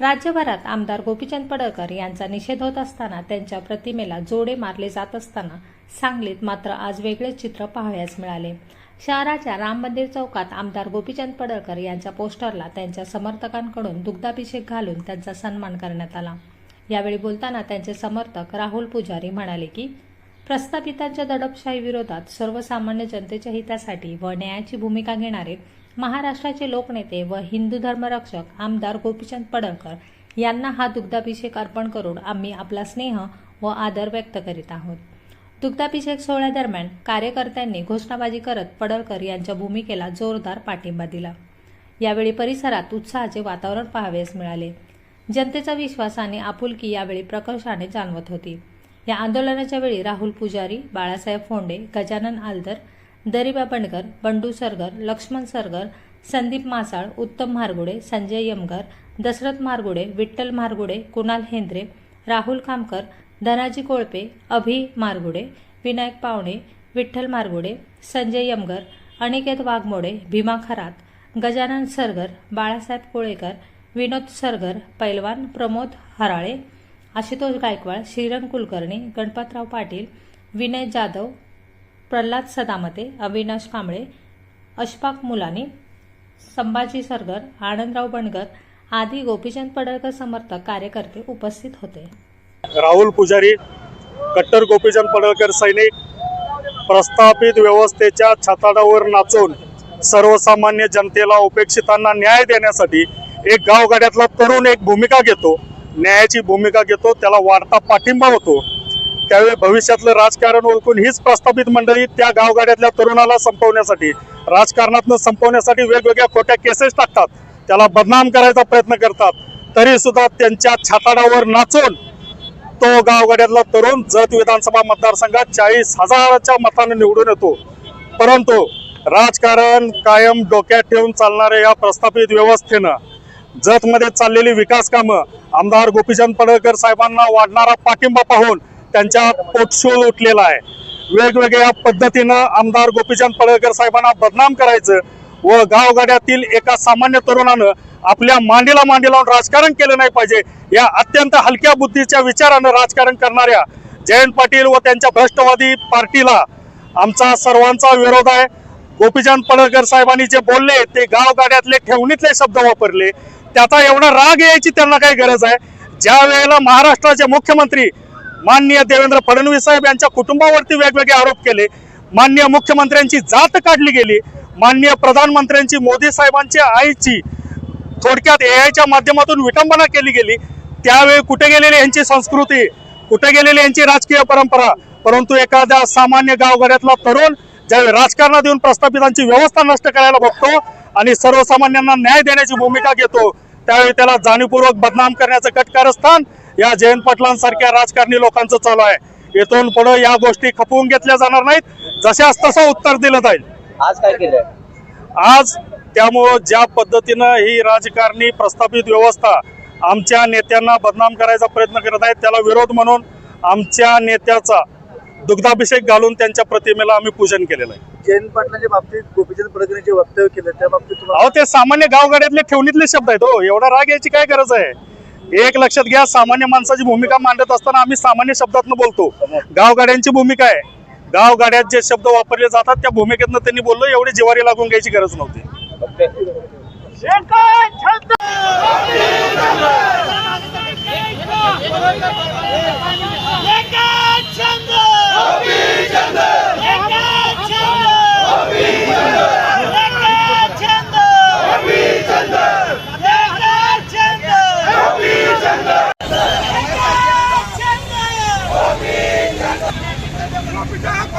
राज्यभरात आमदार गोपीचंद पडळकर यांचा निषेध होत असताना त्यांच्या प्रतिमेला जोडे मारले जात असताना सांगलीत मात्र आज वेगळेच चित्र पाहावयास मिळाले. शहराच्या राम मंदिर चौकात आमदार गोपीचंद पडळकर यांच्या पोस्टरला त्यांच्या समर्थकांकडून दुग्धाभिषेक घालून त्यांचा सन्मान करण्यात आला. यावेळी बोलताना त्यांचे समर्थक राहुल पुजारी म्हणाले की प्रस्थापितांच्या दडपशाही विरोधात सर्वसामान्य जनतेच्या हितासाठी व न्यायाची भूमिका घेणारे महाराष्ट्राचे लोकनेते व हिंदू धर्मरक्षक आमदार गोपीचंद पडळकर यांना हा दुग्धाभिषेक अर्पण करून आम्ही आपला स्नेह व आदर व्यक्त करीत आहोत. दुग्धाभिषेक सोहळ्यादरम्यान कार्यकर्त्यांनी घोषणाबाजी करत पडळकर यांच्या भूमिकेला जोरदार पाठिंबा दिला. यावेळी परिसरात उत्साहाचे वातावरण पाहावेस मिळाले. जनतेचा विश्वास आणि आपुलकी यावेळी प्रकर्षाने जाणवत होती. या आंदोलनाच्या वेळी राहुल पुजारी बाळासाहेब फोंडे गजानन आलदर दरिबा बंडकर बंडू सरगर लक्ष्मण सरगर संदीप मासाळ उत्तम मारगुडे संजय यमगर दशरथ मारगुडे विठ्ठल मारगुडे कुणाल हेंद्रे राहुल कामकर धनाजी कोळपे अभि मारगुडे विनायक पावणे विठ्ठल मारगुडे संजय यमगर अनिकेत वाघमोडे भीमा खरात गजानन सरगर बाळासाहेब कोळेकर विनोद सरगर पैलवान प्रमोद हराळे आशुतोष गायकवाड श्रीरंग कुलकर्णी गणपतराव पाटील विनय जाधव प्रल्हाद सदामते अविनाश कांबळे अशफाक मुलानी संभाजी सरगर आनंदराव बणगर आदी गोपीचंद पडळकर समर्थक कार्यकर्ते उपस्थित होते. राहुल पुजारी कट्टर गोपीचंद पडळकर सैनिक प्रस्थापित व्यवस्थेच्या छताडावर नाचून सर्वसामान्य जनतेला उपेक्षितांना न्याय देण्यासाठी एक गावगाड्यातला तरुण एक भूमिका घेतो. न्यायाची भूमिका घेतो त्याला वाढता पाठिंबा होतो. त्यावेळी भविष्यातलं राजकारण ओळखून हीच प्रस्थापित मंडळी त्या गावगाड्यातल्या तरुणाला संपवण्यासाठी राजकारणातनं संपवण्यासाठी वेगवेगळ्या खोट्या केसेस टाकतात. त्याला बदनाम करायचा प्रयत्न करतात. तरी सुद्धा त्यांच्या छाताडावर नाचून तो गावगाड्यातला तरुण जत विधानसभा मतदारसंघात चाळीस हजाराच्या मताने निवडून येतो. परंतु राजकारण कायम डोक्यात ठेवून चालणाऱ्या या प्रस्थापित व्यवस्थेनं जतमध्ये चाललेली विकास कामं आमदार गोपीचंद पडळकर साहेबांना वाढणारा पाठिंबा पाहून त्यांच्या पोटशूळ उठलेला आहे. वेगवेगळ्या पद्धतीनं आमदार गोपीचंद पडळकर साहेबांना बदनाम करायचं व गावगाड्यातील एका सामान्य तरुणानं आपल्या मांडीला मांडी लावून राजकारण केलं नाही पाहिजे या अत्यंत हलक्या बुद्धीच्या विचारानं राजकारण करणाऱ्या जयंत पाटील व त्यांच्या भ्रष्टवादी पार्टीला आमचा सर्वांचा विरोध आहे. गोपीचंद पडळकर साहेबांनी जे बोलले ते गावगाड्यातले ठेवणीतले शब्द वापरले. त्याचा एवढा राग यायची त्यांना काही गरज आहे. ज्या वेळेला महाराष्ट्राचे मुख्यमंत्री माननीय देवेंद्र फडणवीस साहेब यांच्या कुटुंबावरती वेगवेगळे आरोप केले. माननीय मुख्यमंत्र्यांची जात काढली गेली. माननीय प्रधानमंत्र्यांची मोदी साहेबांची आईची थोडक्यात एआयच्या माध्यमातून विटंबना केली गेली. त्यावेळी कुठे गेलेली यांची संस्कृती? कुठे गेलेली यांची राजकीय परंपरा? परंतु एखाद्या सामान्य गावगाड्यातला तरुण ज्यावेळी राजकारणात येऊन प्रस्थापितांची व्यवस्था नष्ट करायला बघतो आणि सर्वसामान्यांना न्याय देण्याची भूमिका घेतो त्यावेळी त्याला जाणीवपूर्वक बदनाम करण्याचं कटकारस्थान या जयंत पाटलांसारख्या राजकारणी लोकांचं चालू आहे. येथून पुढे या गोष्टी खपवून घेतल्या जाणार नाहीत. जशास तसं उत्तर दिलं जाईल. आज काय केलंय? आज त्यामुळं ज्या पद्धतीनं ही राजकारणी प्रस्थापित व्यवस्था आमच्या नेत्यांना बदनाम करायचा प्रयत्न करत आहेत त्याला विरोध म्हणून आमच्या नेत्याचा दुग्धाभिषेक घालून त्यांच्या प्रतिमेला आम्ही पूजन केलेलं आहे. जयंत पाटलांच्या बाबतीत गोपीचंद पडळकर जे वक्तव्य केलं त्या बाबतीत तुम्हाला अहो ते सामान्य गावगाड्यातले ठेवणीतले शब्द आहेत हो. एवढा राग यायची काय गरज आहे? एक लक्षात घ्या सामान्य माणसाची भूमिका मांडत असताना आम्ही सामान्य शब्दातनं बोलतो. गावगाड्यांची भूमिका आहे. गावगाड्यात जे शब्द वापरले जातात त्या भूमिकेतनं त्यांनी बोललो एवढी जिवारी लागून घ्यायची गरज नव्हती. Yeah.